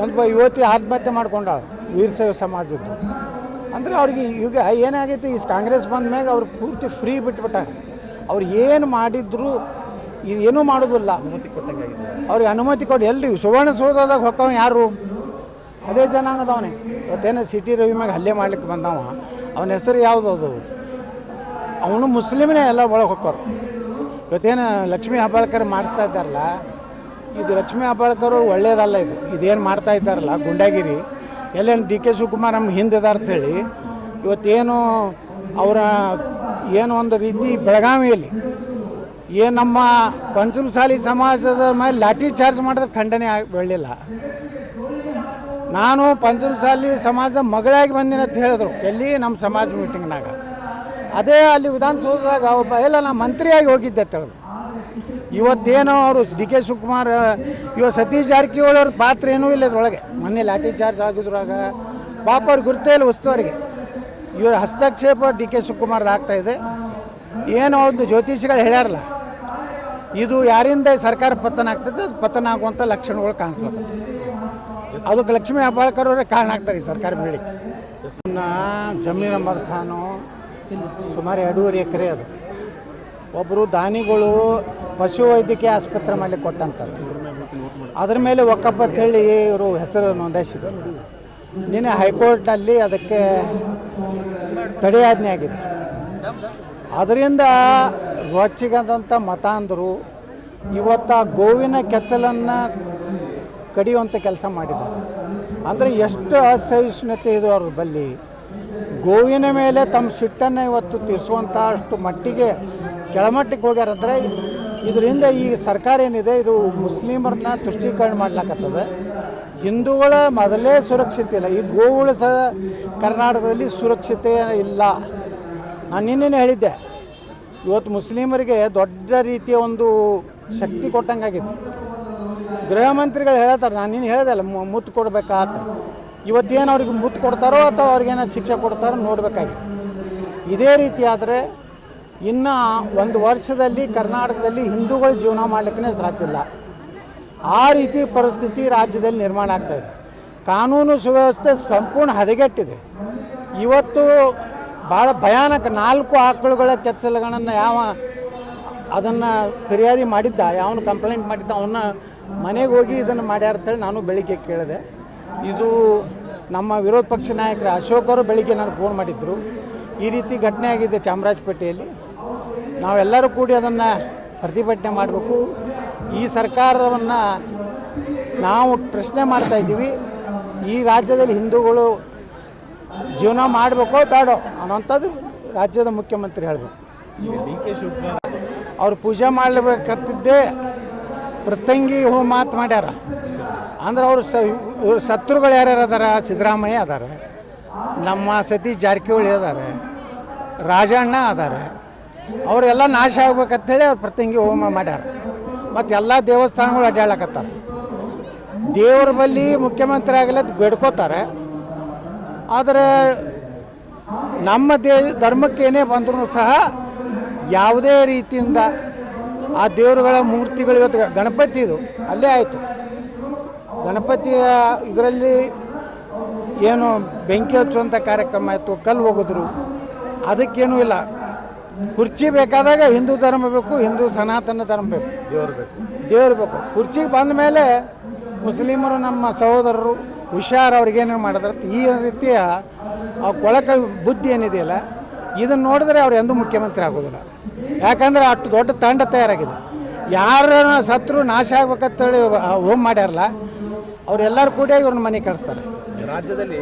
ಒಂದು ಯುವತಿ ಆತ್ಮಹತ್ಯೆ ಮಾಡ್ಕೊಂಡಾಳ ವೀರಶೈವ ಸಮಾಜದ್ದು. ಅಂದರೆ ಅವ್ರಿಗೆ ಈಗ ಏನಾಗೈತಿ ಈ ಕಾಂಗ್ರೆಸ್ ಬಂದ ಮ್ಯಾಗ ಅವ್ರು ಪೂರ್ತಿ ಫ್ರೀ ಬಿಟ್ಬಿಟ್ಟಾರೆ. ಅವ್ರು ಏನು ಮಾಡಿದ್ರು ಏನೂ ಮಾಡೋದಿಲ್ಲ. ಅವ್ರಿಗೆ ಅನುಮತಿ ಕೊಟ್ಟು ಎಲ್ರಿ ಸುವರ್ಣಸೌಧದಾಗ ಹೊಕ್ಕವ ಯಾರು? ಅದೇ ಜನಾಂಗದವನೇ. ಇವತ್ತೇನೋ ಸಿಟಿ ರವಿ ಮ್ಯಾಗ ಹಲ್ಲೆ ಮಾಡ್ಲಿಕ್ಕೆ ಬಂದವ. ಅವನ ಹೆಸರು ಯಾವುದು ಅದು? ಅವನು ಮುಸ್ಲಿಮ್ನೇ ಎಲ್ಲ ಒಳಗೆ ಹೊಕ್ಕೋರು. ಇವತ್ತೇನು ಲಕ್ಷ್ಮೀ ಹಬ್ಬಾಳ್ಕರ್ ಮಾಡಿಸ್ತಾ ಇದ್ದಾರಲ್ಲ ಇದು ಲಕ್ಷ್ಮೀ ಹೆಬ್ಬಾಳ್ಕರ್ ಒಳ್ಳೇದಲ್ಲ ಇದು. ಇದೇನು ಮಾಡ್ತಾ ಇದ್ದಾರಲ್ಲ, ಗುಂಡಾಗಿರಿ. ಎಲ್ಲೇನು ಡಿ ಕೆ ಶಿವಕುಮಾರ್ ನಮ್ಮ ಹಿಂದಿದಾರ ಅಂತೇಳಿ, ಇವತ್ತೇನು ಅವರ ಏನು ಒಂದು ರೀತಿ ಬೆಳಗಾವಿಯಲ್ಲಿ ಏನು ನಮ್ಮ ಪಂಚಮಸಾಲಿ ಸಮಾಜದ ಮೇಲೆ ಲಾಠಿ ಚಾರ್ಜ್ ಮಾಡಿದ್ರೆ ಖಂಡನೆ ಆಗಿ ನಾನು ಪಂಚಮಸಾಲಿ ಸಮಾಜದ ಮಗಳಾಗಿ ಬಂದಿನ ಅಂತ ಹೇಳಿದ್ರು, ಎಲ್ಲಿ ನಮ್ಮ ಸಮಾಜ ಮೀಟಿಂಗ್ನಾಗ ಅದೇ ಅಲ್ಲಿ ವಿಧಾನಸೌಧದಾಗ ಒಬ್ಬ, ಎಲ್ಲ ನಾನು ಮಂತ್ರಿಯಾಗಿ ಹೋಗಿದ್ದೆ ಅಂತ ಹೇಳಿದ್ರು. ಇವತ್ತೇನೋ ಅವರು ಡಿ ಕೆ ಶಿವಕುಮಾರ್ ಇವ ಸತೀಶ್ ಜಾರಕಿಹೊಳಿ ಅವ್ರ ಪಾತ್ರ ಏನೂ ಇಲ್ಲ ಇದ್ರೊಳಗೆ. ಮೊನ್ನೆ ಲಾಠಿ ಚಾರ್ಜ್ ಆಗಿದ್ರಾಗ ಪಾಪ ಅವ್ರಿಗೆ ಗುರ್ತೇ ಇಲ್ಲ ಉಸ್ತುವಾರಿಗೆ. ಇವರ ಹಸ್ತಕ್ಷೇಪ ಡಿ ಕೆ ಶಿವಕುಮಾರ್ದು ಆಗ್ತಾ ಇದೆ. ಏನೋ ಒಂದು ಜ್ಯೋತಿಷಿಗಳು ಹೇಳ್ಯಾರಲ್ಲ, ಇದು ಯಾರಿಂದ ಸರ್ಕಾರ ಪತನ ಆಗ್ತದೆ, ಅದು ಪತನ ಆಗುವಂಥ ಲಕ್ಷಣಗಳು ಕಾಣಿಸ್ಬೇಕು. ಅದಕ್ಕೆ ಲಕ್ಷ್ಮೀ ಹೆಬ್ಬಾಳ್ಕರ್ ಅವರೇ ಕಾರಣ ಆಗ್ತಾರೆ ಈ ಸರ್ಕಾರ ಬೆಳಿ ಜಮೀರ್ ಅಹಮದ್ ಖಾನು ಸುಮಾರು ಎರಡೂವರೆ ಎಕರೆ ಅದು. ಒಬ್ಬರು ದಾನಿಗಳು ಪಶು ವೈದ್ಯಕೀಯ ಆಸ್ಪತ್ರೆ ಮಾಡಲಿಕ್ಕೆ ಕೊಟ್ಟಂಥದ್ದು ಅದ್ರ ಮೇಲೆ ಒಕ್ಕಪ್ಪ ಹೇಳಿ ಇವರು ಹೆಸರು ನೋಂದಾಯಿಸಿದರು. ನಿನ್ನೆ ಹೈಕೋರ್ಟ್ನಲ್ಲಿ ಅದಕ್ಕೆ ತಡೆಯಾಜ್ಞೆ ಆಗಿದೆ. ಅದರಿಂದ ರೊಚ್ಚಿಗದಂಥ ಮತ ಅಂದರು ಇವತ್ತು ಆ ಗೋವಿನ ಕೆಚ್ಚಲನ್ನು ಕಡಿಯುವಂಥ ಕೆಲಸ ಮಾಡಿದ್ದಾರೆ. ಅಂದರೆ ಎಷ್ಟು ಅಸಹಿಷ್ಣುತೆ ಇದು ಅವ್ರ ಬಲ್ಲಿ. ಗೋವಿನ ಮೇಲೆ ತಮ್ಮ ಸಿಟ್ಟನ್ನು ಇವತ್ತು ತೀರಿಸುವಂಥ ಅಷ್ಟು ಮಟ್ಟಿಗೆ ಕೆಳಮಟ್ಟಕ್ಕೆ ಹೋಗ್ಯಾರಂದ್ರೆ ಇದರಿಂದ ಈ ಸರ್ಕಾರ ಏನಿದೆ, ಇದು ಮುಸ್ಲಿಮರನ್ನ ತುಷ್ಟೀಕರಣ ಮಾಡ್ಲಾಕತ್ತದ. ಹಿಂದೂಗಳ ಮೊದಲೇ ಸುರಕ್ಷತೆ ಇಲ್ಲ. ಈ ಗೋವುಗಳು ಸಹ ಕರ್ನಾಟಕದಲ್ಲಿ ಸುರಕ್ಷತೆ ಇಲ್ಲ. ನಾನು ನಿನ್ನೇನು ಹೇಳಿದ್ದೆ, ಇವತ್ತು ಮುಸ್ಲಿಮರಿಗೆ ದೊಡ್ಡ ರೀತಿಯ ಒಂದು ಶಕ್ತಿ ಕೊಟ್ಟಂಗಾಗಿದೆ. ಗೃಹ ಮಂತ್ರಿಗಳು ಹೇಳ್ತಾರೆ ನಾನು ನೀನು ಹೇಳ್ದಲ್ಲ ಅಲ್ಲ ಮುತ್ತು ಕೊಡಬೇಕಾ ಅಂತ. ಇವತ್ತೇನು ಅವ್ರಿಗೆ ಮುತ್ತು ಕೊಡ್ತಾರೋ ಅಥವಾ ಅವ್ರಿಗೇನೋ ಶಿಕ್ಷೆ ಕೊಡ್ತಾರೋ ನೋಡಬೇಕಾಗಿದೆ. ಇದೇ ರೀತಿ ಆದರೆ ಇನ್ನು ಒಂದು ವರ್ಷದಲ್ಲಿ ಕರ್ನಾಟಕದಲ್ಲಿ ಹಿಂದೂಗಳು ಜೀವನ ಮಾಡಲಿಕ್ಕೆ ಸಾಧ್ಯ ಇಲ್ಲ. ಆ ರೀತಿ ಪರಿಸ್ಥಿತಿ ರಾಜ್ಯದಲ್ಲಿ ನಿರ್ಮಾಣ ಆಗ್ತಾ ಇದೆ. ಕಾನೂನು ಸುವ್ಯವಸ್ಥೆ ಸಂಪೂರ್ಣ ಹದಗೆಟ್ಟಿದೆ. ಇವತ್ತು ಭಾಳ ಭಯಾನಕ ನಾಲ್ಕು ಆಕಳುಗಳ ಕೆಚ್ಚಲುಗಳನ್ನು ಯಾವ ಅದನ್ನು ಫಿರ್ಯಾದಿ ಮಾಡಿದ್ದ, ಯಾವನು ಕಂಪ್ಲೇಂಟ್ ಮಾಡಿದ್ದ, ಅವನ್ನ ಮನೆಗೆ ಹೋಗಿ ಇದನ್ನು ಮಾಡ್ಯಾರ ಅಂತೇಳಿ ನಾನು ಬೆಳಿಗ್ಗೆ ಕೇಳಿದೆ. ಇದು ನಮ್ಮ ವಿರೋಧ ಪಕ್ಷ ನಾಯಕರು ಅಶೋಕರು ಬೆಳಿಗ್ಗೆ ನನಗೆ ಫೋನ್ ಮಾಡಿದ್ದರು ಈ ರೀತಿ ಘಟನೆ ಆಗಿದೆ ಚಾಮರಾಜಪೇಟೆಯಲ್ಲಿ. ನಾವೆಲ್ಲರೂ ಕೂಡಿ ಅದನ್ನು ಪ್ರತಿಭಟನೆ ಮಾಡಬೇಕು. ಈ ಸರ್ಕಾರವನ್ನು ನಾವು ಪ್ರಶ್ನೆ ಮಾಡ್ತಾ ಇದ್ದೀವಿ. ಈ ರಾಜ್ಯದಲ್ಲಿ ಹಿಂದೂಗಳು ಜೀವನ ಮಾಡಬೇಕೋ ಬೇಡೋ ಅನ್ನೋಂಥದ್ದು ರಾಜ್ಯದ ಮುಖ್ಯಮಂತ್ರಿ ಹೇಳಬೇಕು. ಅವರು ಪೂಜೆ ಮಾಡಬೇಕಂತಿದ್ದೇ ಪ್ರತಂಗಿ ಹೋ ಮಾತು ಮಾಡ್ಯಾರ. ಅಂದ್ರೆ ಅವರು ಸ ಶತ್ರುಗಳು ಯಾರ್ಯಾರು ಅದಾರ? ಸಿದ್ದರಾಮಯ್ಯ ಅದಾರೆ. ನಮ್ಮ ಸತೀಶ್ ಜಾರಕಿಹೊಳಿ ಅದಾರೆ. ರಾಜಣ್ಣ ಅದಾರೆ. ಅವರೆಲ್ಲ ನಾಶ ಆಗ್ಬೇಕಂತೇಳಿ ಅವ್ರು ಪ್ರತಿಂಗಿ ಹೋಮ ಮಾಡ್ಯಾರ. ಮತ್ತು ಎಲ್ಲ ದೇವಸ್ಥಾನಗಳು ಅಡ್ಡಾಡಕತ್ತಾರ ದೇವ್ರ ಬಳಿ ಮುಖ್ಯಮಂತ್ರಿ ಆಗಲಿ ಬೇಡ್ಕೋತಾರೆ. ಆದರೆ ನಮ್ಮ ದೇ ಧರ್ಮಕ್ಕೇನೇ ಬಂದರೂ ಸಹ ಯಾವುದೇ ರೀತಿಯಿಂದ ಆ ದೇವರುಗಳ ಮೂರ್ತಿಗಳು ಇವತ್ತು ಗಣಪತಿ ಇದು, ಅಲ್ಲೇ ಆಯಿತು. ಗಣಪತಿಯ ಇದರಲ್ಲಿ ಏನು ಬೆಂಕಿ ಹಚ್ಚುವಂಥ ಕಾರ್ಯಕ್ರಮ ಆಯಿತು, ಕಲ್ಲು ಹೋಗಿದ್ರು ಅದಕ್ಕೇನೂ ಇಲ್ಲ. ಕುರ್ಚಿ ಬೇಕಾದಾಗ ಹಿಂದೂ ಧರ್ಮ ಬೇಕು ಹಿಂದೂ ಸನಾತನ ಧರ್ಮ ಬೇಕು. ದೇವರು ಬೇಕು. ದೇವ್ರು ಬೇಕು. ಕುರ್ಚಿಗೆ ಬಂದ ಮೇಲೆ ಮುಸ್ಲಿಮರು ನಮ್ಮ ಸಹೋದರರು ಹುಷಾರು ಅವ್ರಿಗೇನೇನು ಮಾಡಿದ್ರೆ ಈ ರೀತಿಯ ಆ ಕೊಳಕ ಬುದ್ಧಿ ಏನಿದೆಯಲ್ಲ ಇದನ್ನು ನೋಡಿದ್ರೆ ಅವ್ರು ಎಂದೂ ಮುಖ್ಯಮಂತ್ರಿ ಆಗೋದಿಲ್ಲ. ಯಾಕಂದ್ರೆ ಅಷ್ಟು ದೊಡ್ಡ ತಂಡ ತಯಾರಾಗಿದೆ. ಯಾರನ್ನ ಸತ್ರು ನಾಶ ಆಗ್ಬೇಕಂತೇಳಿ ಹೋಮ್ ಮಾಡ್ಯಾರಲ್ಲ ಅವರೆಲ್ಲರೂ ಕೂಡ ಇವ್ರನ್ನ ಮನೆ ಕಳಿಸ್ತಾರೆ ರಾಜ್ಯದಲ್ಲಿ